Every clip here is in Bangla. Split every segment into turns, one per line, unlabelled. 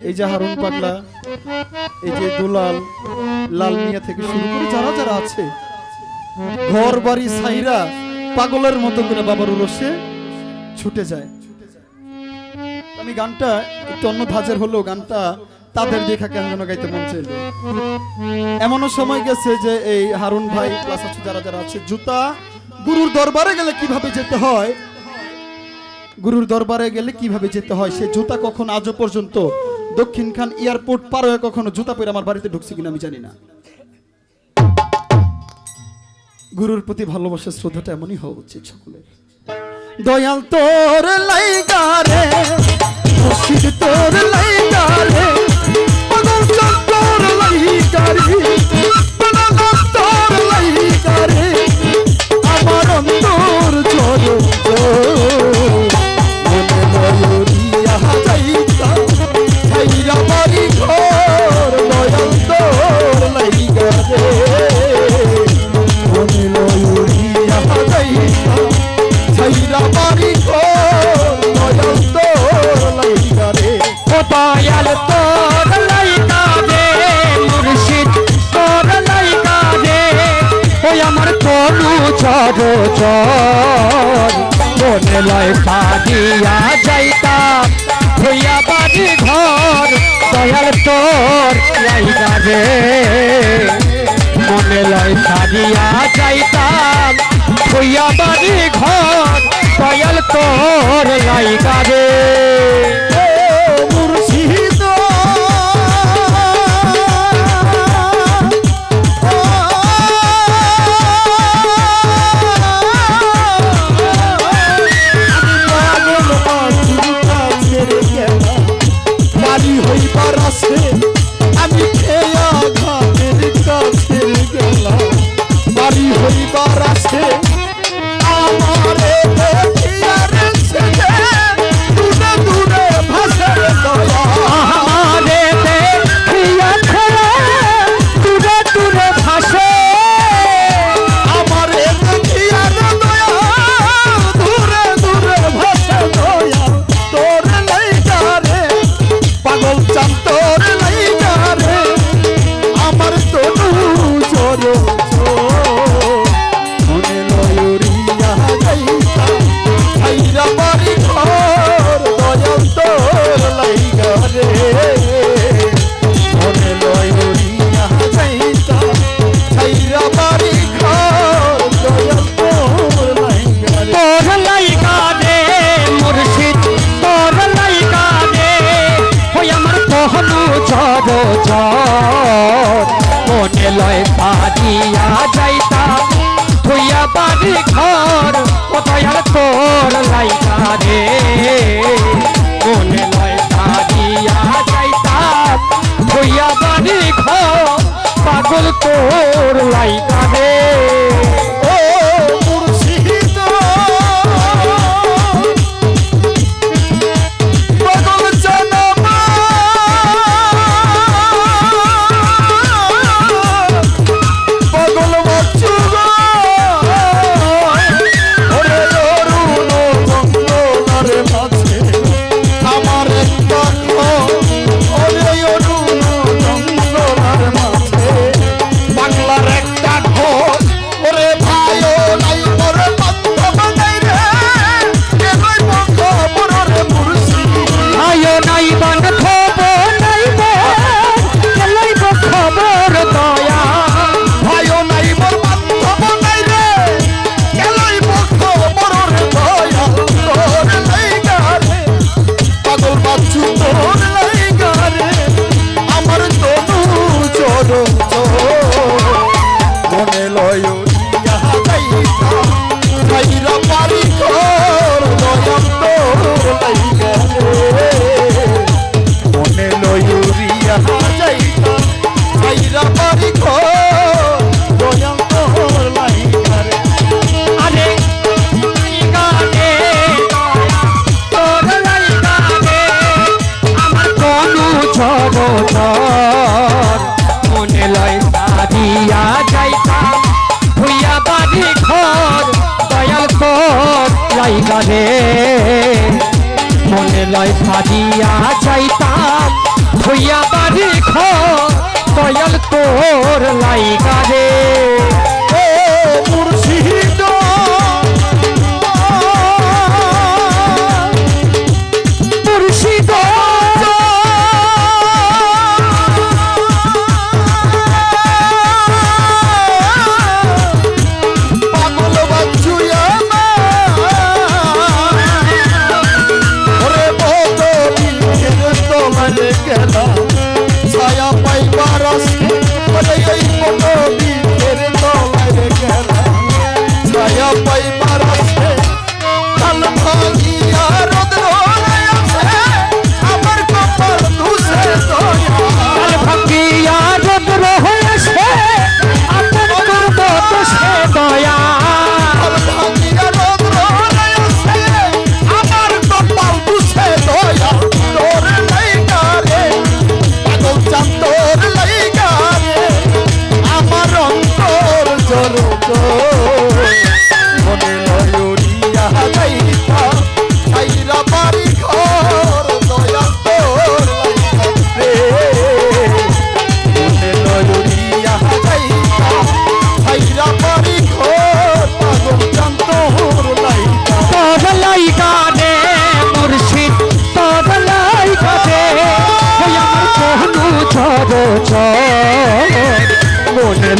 এই যে হারুন পাগলা, এই যে দুলাল, লাল মিয়া থেকে শুরু করে যারা যারা আছে ঘর বাড়ি সাইরা পাগলের মতো করে বাবার উরসে ছুটে যায়। আমি গানটা একটু অন্য ধাজের হলো গানটা তাদের দেখা কেন যেন গাইতে মন চাইল। এমনও সময় গেছে যে এই হারুন ভাই প্লাস আছে যারা যারা আছে, জুতা গুরুর দরবারে গেলে কীভাবে যেতে হয়? গুরুর দরবারে গেলে কীভাবে যেতে হয়? সে জুতা কখন আজও পর্যন্ত দক্ষিণ খান এয়ারপোর্ট পার হয়ে কখনো জুতা পরে আমার বাড়িতে ঢুকছে কিনা আমি জানি না। গুরুর প্রতি ভালোবাসার শ্রদ্ধাটা এমনই হওয়া উচিত সকলের। দয়াল তোর লাইগারে তোর লাইগারে তোর লাইগারে
তনু চর। মনে লয় পাদিয়া যাইতাম, হইয়া বাড়ি ঘর, দয়াল তোর লাইকা দে মনে লয় পাদিয়া যাইতাম, হইয়া বাড়ি ঘর, দয়াল তোর লাইকা দে
তোর
লাইকা চরচর মনে লয় সারিয়া যাইতা, ভুইয়া বাড়ি ঘর, দয়াল
কর লাইগা রে। মনে লয়
সারিয়া যাইতাম ভুইয়া বাড়ি ঘর, দয়াল তোর লাইগা রে।
ও মুর্শিদ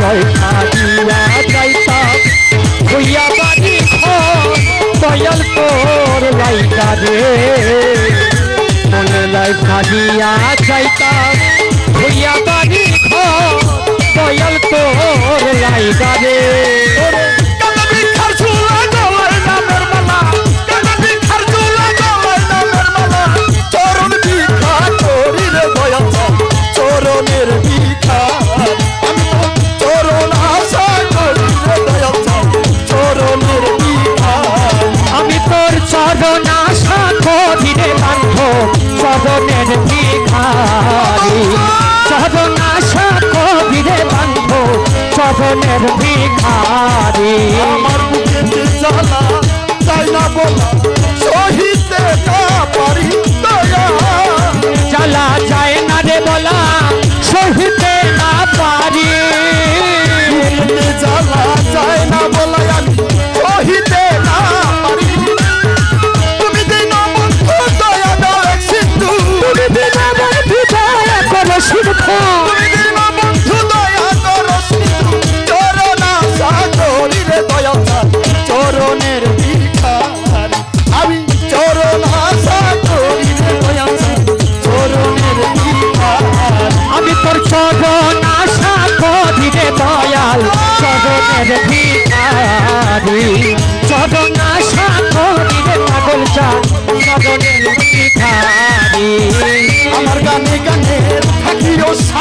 নয় থাকিয়া যাইতাম হইয়া বাড়ি দয়াল তোর লাইকা রে। মনে নয় থাকিয়া যাইতাম হইয়া তোর লাইকা রে। জীবনের ভিখারি।
আমার বুকেতে জ্বালা তাই না বলা সহিতে পারি দয়া।
জ্বালা যায় না রে বলা সহিত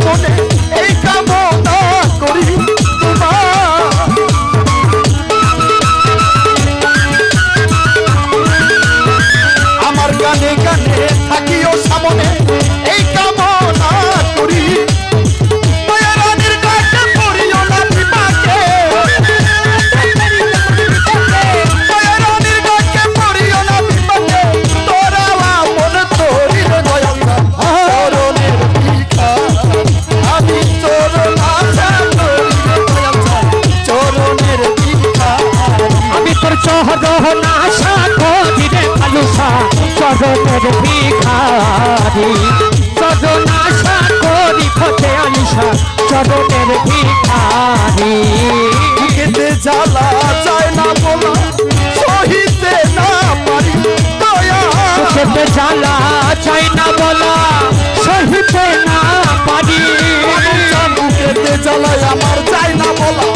Abone প্রাণের ভিখারি খেতে জ্বালা যায় না বলা সহিতে না পারি দয়া।
খেতে জ্বালা যায় না বলা সহিতে না পারি।
খেতে জ্বালায় আমার যায় না বলা।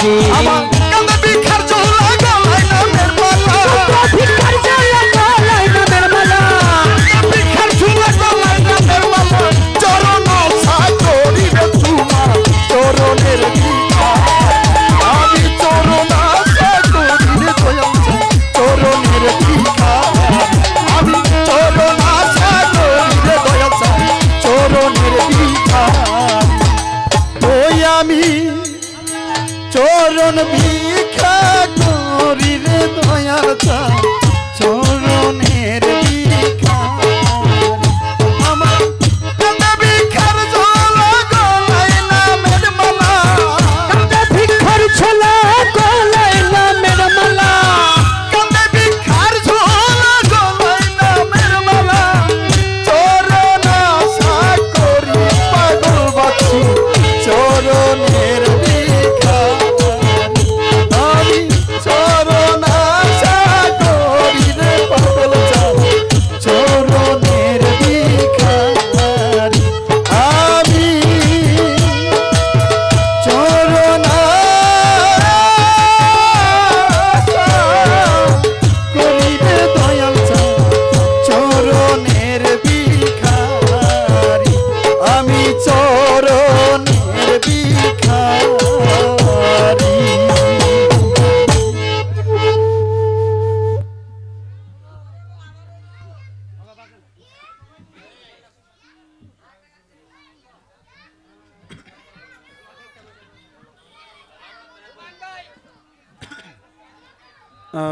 아버지. চরণ ভি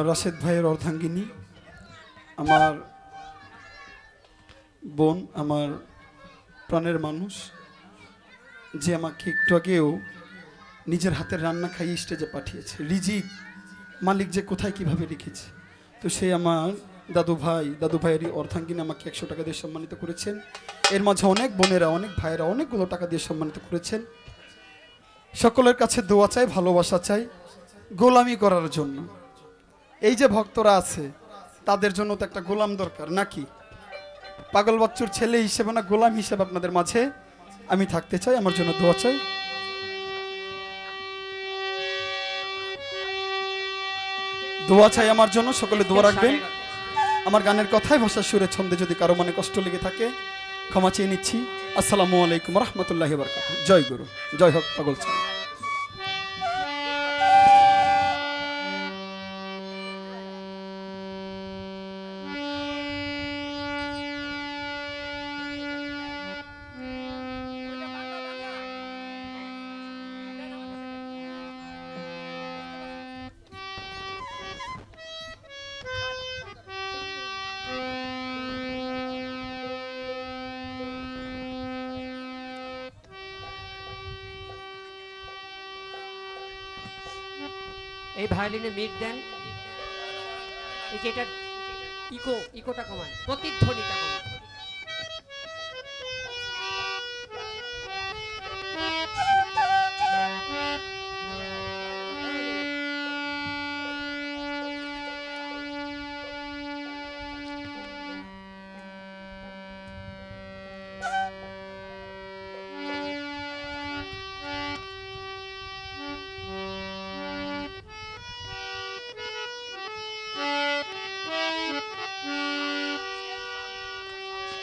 রাশেদ ভাইয়ের অর্ধাঙ্গিনী, আমার বোন, আমার প্রাণের মানুষ, যে আমাকে একটু আগেও নিজের হাতের রান্না খাইয়ে স্টেজে পাঠিয়েছে। রিজিক মালিক যে কোথায় কীভাবে রেখেছে? তো সে আমার দাদু ভাই, দাদু ভাইয়েরই অর্ধাঙ্গিনী আমাকে একশো টাকা দিয়ে সম্মানিত করেছেন। এর মাঝে অনেক বোনেরা, অনেক ভাইয়েরা অনেকগুলো টাকা দিয়ে সম্মানিত করেছেন। সকলের কাছে দোয়া চাই, ভালোবাসা চাই, গোলামি করার জন্য। এই যে ভক্তরা আছে তাদের জন্য তো একটা গোলাম দরকার নাকি? পাগল বাচ্চুর ছেলে হিসেবে না গোলাম হিসেবে আপনাদের মাঝে আমি থাকতে চাই আমার জন্য দোয়া চাই। দোয়া চাই আমার জন্য সকলে দোয়া রাখবেন। আমার গানের কথায় ভাষা সুরে ছন্দে যদি কারও মনে কষ্ট লেগে থাকে ক্ষমা চেয়ে নিচ্ছি। আসসালামু আলাইকুম রহমতুল্লাহ বরকাত জয় গুরু জয় হোক পাগল ছেলে
এই ভায়োলিনে মিট দেন। এই যে এটা ইকো ইকোটা কমান প্রতিধ্বনিটা কমান।